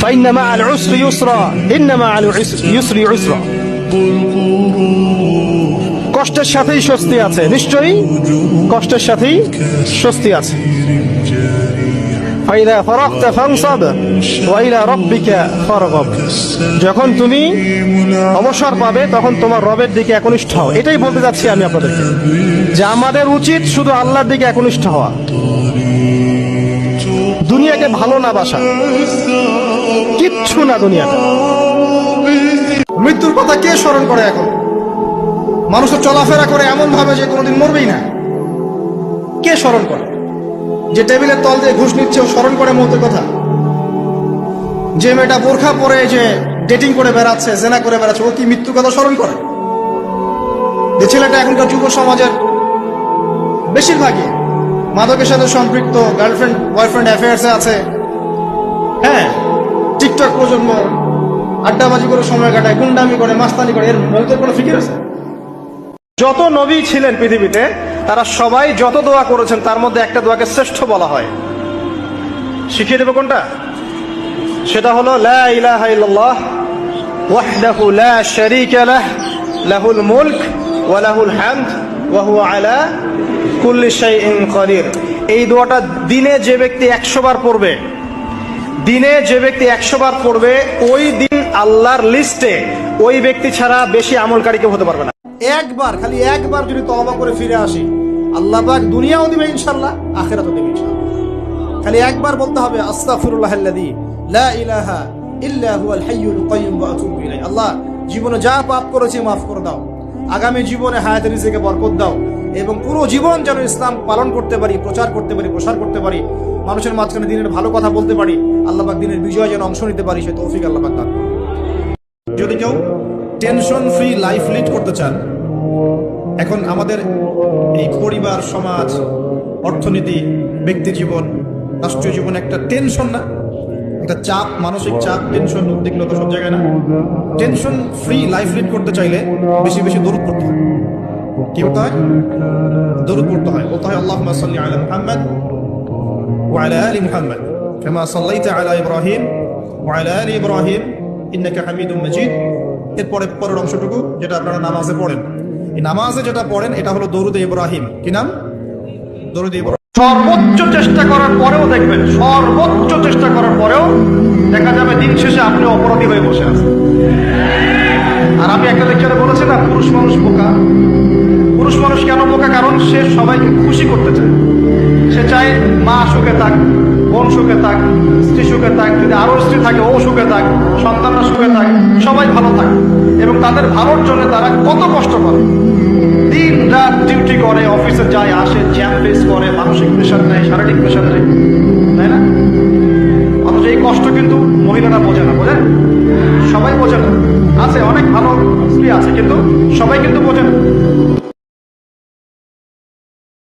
فإن مع العسر يسرا إن مع العسر يسرا কষ্টের সাথেই স্বস্তি আছে নিশ্চয়ই কষ্টের সাথেই স্বস্তি আছে ফাইদা ফরাক্তা ফানসাব ওয়া ইলা রাব্বিকা ফারগাব যখন তুমি অবসর পাবে তখন তোমার রবের দিকে একনিষ্ঠ হও এটাই বলতে যাচ্ছি আমি আপনাদেরকে যে আমাদের উচিত শুধু আল্লাহর দিকে একনিষ্ঠ হওয়া দুনিয়াকে ভালো না বাসা। কিচ্ছু না দুনিয়াতে। মৃত্যুর কথা কে স্মরণ করে এখন? মানুষের চলাফেরা করে এমন ভাবে যে কোনোদিন মরবেই না। কে স্মরণ করে? যে টেবিলের তল দিয়ে ঘুষ নিচ্ছে, ও স্মরণ করে মৌতের কথা। যে মেয়েটা বোরখা পরে যে ডেটিং করে বেড়াচ্ছে, জেনা করে বেড়াচ্ছে, ও কি মৃত্যুর কথা স্মরণ করে? যে ছেলেটা এখনকার যুব সমাজের বেশিরভাগই মাদকের সাথে সম্পৃক্ত গার্লফ্রেন্ড বয়ফ্রেন্ড অ্যাফেয়ার্সে আছে। হ্যাঁ টিকটক প্রজন্ম, আড্ডাবাজি করে সময় কাটায়, গুন্ডামি করে, মাস্তানি করে, এর মধ্যে কোনো ফিকির আছে? যত নবী ছিলেন পৃথিবীতে, তারা সবাই যত দোয়া করেছেন, তার মধ্যে একটা দোয়াকে শ্রেষ্ঠ বলা হয়। শিখিয়ে দেবো কোনটা? সেটা হলো, লা ইলাহা ওয়াহদাহু লা শারীকা লাহ, লাহুল মুলক ওয়া লাহুল হামদ, ওয়া হুয়া আলা কুল্লি শাইইন কাদির এই দোয়াটা দিনে যে ব্যক্তি 100 বার পড়বে, দিনে যে ব্যক্তি 100 বার পড়বে, ওই দিন আল্লাহর লিস্টে ওই ব্যক্তি ছাড়া বেশি আমলকারী কেউ হতে পারবে না। একবার, খালি একবার যদি তওবা করে ফিরে আসি, আল্লাহ পাক দুনিয়াও দিবে ইনশাআল্লাহ, আখিরাতও দিবে ইনশাআল্লাহ। খালি একবার বলতে হবে, আস্তাগফিরুল্লাহ আল্লাযী লা ইলাহা ইল্লা হুয়াল হাইয়ুল কাইয়্যুম ওয়া আতুবু ইলাইহি। আল্লাহ, জীবনে যা পাপ করেছি মাফ করে দাও। আগামী জীবনে হায়াত রিজিকে বরকত দাও। এবং পুরো জীবন যেন ইসলাম পালন করতে পারি, প্রচার করতে পারি, প্রসার করতে পারি। মানুষের মাঝখানে দিনের ভালো কথা বলতে পারি আল্লাহবাক দিনের বিজয় যেন অংশ নিতে পারি, সে তৌফিক আল্লাহ পাক দান। যদি কেউ টেনশন ফ্রি লাইফ লিড করতে চান, এখন আমাদের এই পরিবার, সমাজ, অর্থনীতি, ব্যক্তি জীবন, রাষ্ট্রীয় জীবন একটা টেনশন না? একটা চাপ, মানসিক চাপ টেনশন উদ্বিগ্নতা সব জায়গায় না? টেনশন ফ্রি লাইফ লিড করতে চাইলে বেশি বেশি দরুদ করতে হয়। কি হতে হয় দরুদ পড়তে হয় বলতে হয় আল্লাহ সাল্লি আলা মুহাম্মদ وعلى آل محمد كما صليت على إبراهيم وعلى آل إبراهيم إنك حميد مجيد এরপরে পরের অংশটুকু যেটা আপনারা নামাজে পড়েন এই নামাজে যেটা পড়েন এটা হলো দরুদ ইব্রাহিম কি নাম দরুদ ইব্রাহিম সর্বোচ্চ চেষ্টা করার পরেও দেখবেন সর্বোচ্চ চেষ্টা করার পরেও দেখা যাবে দিন শেষে আপনি অপরাধী হয়ে বসে আছেন আর আমি একটা লেকচারে বলেছি না, পুরুষ মানুষ বোকা। পুরুষ মানুষ কেন বোকা? কারণ সে সবাইকে খুশি করতে চায়। সে চায় মা সুখে থাক, বোন সুখে থাক, স্ত্রী সুখে থাক, যদি আরও স্ত্রী থাকে, ও সুখে থাক, সন্তানরা সুখে থাক, সবাই ভালো থাক। এবং তাদের ভালোর জন্য তারা কত কষ্ট করে। দিন রাত ডিউটি করে অফিসে যায়, আসে জ্যাম ফেস করে, মানসিক প্রেশার নেয়, শারীরিক প্রেশার নেয়। তাই না? অথচ এই কষ্ট কিন্তু মহিলারা বোঝে না, বোঝেন? সবাই বোঝে না। আছে অনেক ভালো স্ত্রী আছে কিন্তু সবাই কিন্তু বোঝে না।